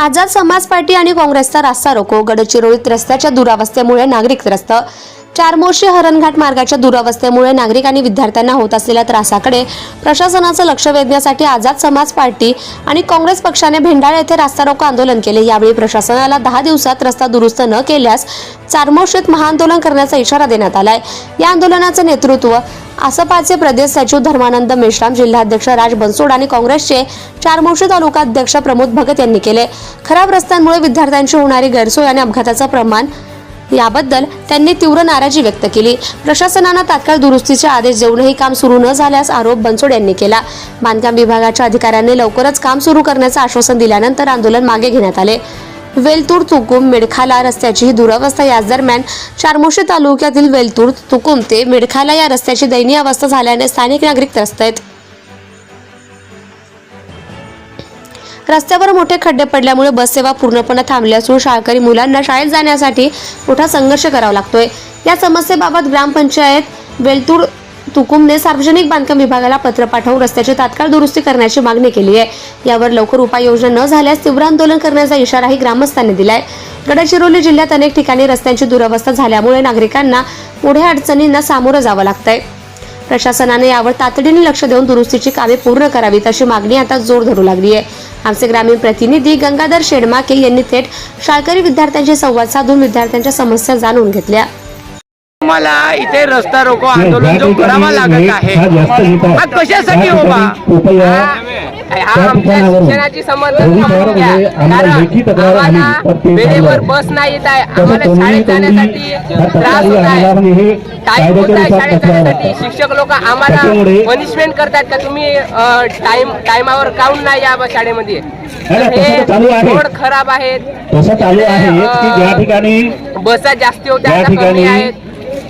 आझाद समाज पार्टी आणि काँग्रेसचा रास्ता रोको. गडचिरोलीत रस्त्याच्या दुरावस्थेमुळे नागरिक त्रस्त चारमोशी हरणघाट मार्गाच्या दुरावस्थेमुळे नागरिक आणि विद्यार्थ्यांना होत असलेल्या त्रासाकडे प्रशासनाचं लक्ष वेधण्यासाठी आझाद समाज पार्टी आणि काँग्रेस पक्षाने भेंडाळ येथे रास्ता रोको आंदोलन केले. यावेळी प्रशासनाला दहा दिवसात रस्ता दुरुस्त न केल्यास चारमोशीत महाआंदोलन करण्याचा इशारा देण्यात आलाय. या आंदोलनाचं नेतृत्व आसपाचे प्रदेश सचिव धर्मानंद मेश्राम जिल्हाध्यक्ष राज बनसोड आणि काँग्रेसचे चारमोशी तालुका अध्यक्ष प्रमोद भगत यांनी केले. खराब रस्त्यांमुळे विद्यार्थ्यांची होणारी गैरसोय आणि अपघाताचं प्रमाण याबद्दल त्यांनी तीव्र नाराजी व्यक्त केली. प्रशासनानं तात्काळ दुरुस्तीचे आदेश देऊनही काम सुरू न झाल्यास आरोप बनसोड यांनी केला. बांधकाम विभागाच्या अधिकाऱ्यांनी लवकरच काम सुरू करण्याचं आश्वासन दिल्यानंतर आंदोलन मागे घेण्यात आले. वेलतूर तुकुम मेडखाला रस्त्याची ही दुरावस्था याच दरम्यान चारमोशी तालुक्यातील वेलतूर तुकुम ते मेडखाला या रस्त्याची दयनीय अवस्था झाल्याने स्थानिक नागरिक त्रस्त आहेत. रस्त्यावर मोठे खड्डे पडल्यामुळे बससेवा पूर्णपणे थांबली असून शाळकरी मुलांना शाळेत जाण्यासाठी मोठा संघर्ष करावा लागतोय. या समस्येबाबत ग्रामपंचायत वेलतूर तुकुमने सार्वजनिक बांधकाम विभागाला पत्र पाठवून रस्त्याची तात्काळ दुरुस्ती करण्याची मागणी केली आहे. यावर लवकर उपाययोजना न झाल्यास तीव्र आंदोलन करण्याचा इशाराही ग्रामस्थांनी दिलाय. गडचिरोली जिल्ह्यात अनेक ठिकाणी रस्त्यांची दुरवस्था झाल्यामुळे नागरिकांना पुढे अडचणींना सामोरं जावं लागतंय. प्रशासनाने यावर तातडीने लक्ष देऊन दुरुस्तीची कामे पूर्ण करावीत अशी मागणी आता जोर धरू लागली आहे. आमचे ग्रामीण प्रतिनिधी गंगाधर शेडमाके यांनी थेट शाळकरी विद्यार्थ्यांशी संवाद साधून विद्यार्थ्यांच्या समस्या जाणून घेतल्या. तुम्हाला इथे रस्ता रोको आंदोलन जो करावा लागत आहे. हा कशासाठी हो? बा हा आमच्या शिक्षणाची समस्या समजून घ्या. कारण आम्हाला वेळेवर बस नाही येत आहे. आम्हाला शाळेत जाण्यासाठी त्रास होत आहे. टाइम होत आहे शाळेत जाण्यासाठी. शिक्षक लोक आम्हाला पनिशमेंट करतात का? तुम्ही टाइम टाइमावर काऊन नाही या शाळेमध्ये? हे. रोड खराब आहेत. तसं चालू आहे की ज्या ठिकाणी बसा जास्ती होत्या कमी ठिकाणी आहेत.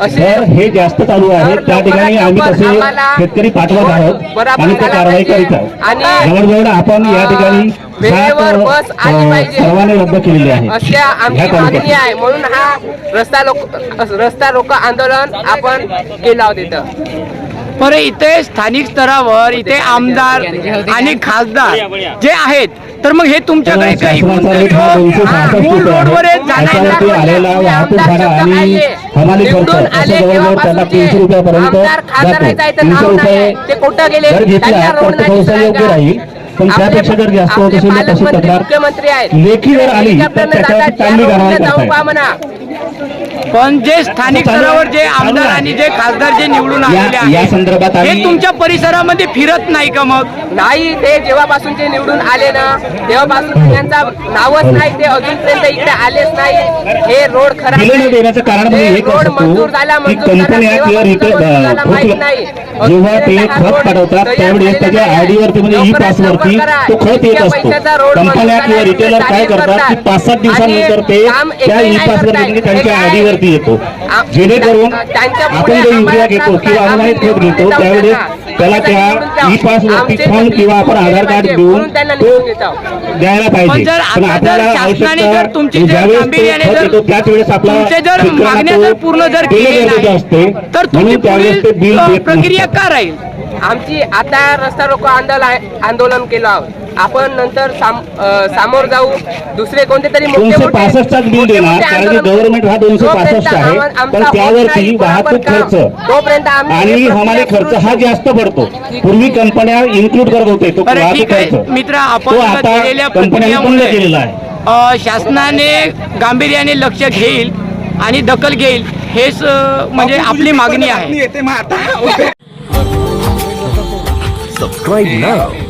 असे जर हे जास्त चालू आहे. तर त्या ठिकाणी आम्ही तसे शेतकरी पाठवत आहोत आणि ते कारवाई. करीत आहोत. जवळजवळ आपण या ठिकाणी. सर्वांनी रद्द केलेली आहे. अशा ह्या आमची मागणी तालुक्यात आहे. म्हणून हा रस्ता लोक रस्ता रोको आंदोलन आपण केलं होतं इथं. बरं इथे स्थानिक स्तरावर इथे आमदार आणि खासदार जे आहेत तर मग हे तुमच्याकडे काही शासनाचा रेट हा दोनशे हा, सहासष्ट मूळ रोडवर ते कुठं गेले? योग्य? राहील. पण त्यापेक्षा जर जास्त होत असेल तशी तक्रार लेखी जर आली तर जातात, चांगली कारवाई करता पण जे स्थानिक. स्तरावर जे आमदार. आणि जे खासदार जे निवडून आलेले या आहेत संदर्भात हे आम्ही- तुमच्या परिसरामध्ये फिरत नाही का मग नाही ते जेव्हापासून ते निवडून आले ना तेव्हापासून त्यांचा नावच नाही ते अजूनपर्यंत इकडे आलेच नाही हे रोड खराब कारण म्हणजे हे हे रोड मंजूर झाला माहीत नाही जेव्हा ते हा खत पाठवतात त्यावेळेस त्याच्या नाही. आयडी वरती म्हणजे ई पास वरती. तो खत येत असतो कंपन्या किंवा रिटेलर काय करतात की पाच सात दिवसानंतर ते त्या ई नाही पास. वरती त्यांच्या हे वरती येतो जेणेकरून त्यांच्या आपण पुढे जो युरिया घेतो किंवा. अनुमानित खत घेतो त्यावेळेस त्याला. त्या. ई पास वरती फॉर्म किंवा आपण आधार कार्ड देऊन तो. द्यायला पाहिजे जर पण आपल्याला आवश्यकता त्याच वेळेस आपला तुमचे जर शेतकऱ्यांना मागण्या तो जर पूर्ण जर गरजेचं असते म्हणून त्यावेळेस ते बिल प्रक्रिया. का राहील आमची आता रस्ता रोको आंदोलन आंदोलन केलं आहोत आपण नंतर सामोर जाऊ. दुसरे कोणते तरी दोनशे पासष्टचाच बिल देणार कारण की गव्हर्नमेंट हा दोनशे पासष्ट आहे पण त्यावरती वाहतूक खर्च. आणि हे हमाली खर्च हा जास्त पडतो. पूर्वी कंपन्या इन्क्लूड करत होते तो वाहतूक ठीक आहे. खर्च. मित्र आपण आता कंपन्यांनी बंद केलेला आहे. शासनाने गांभीर्याने लक्ष घेईल आणि दखल घेईल हेच म्हणजे आपली मागणी आहे. Subscribe now.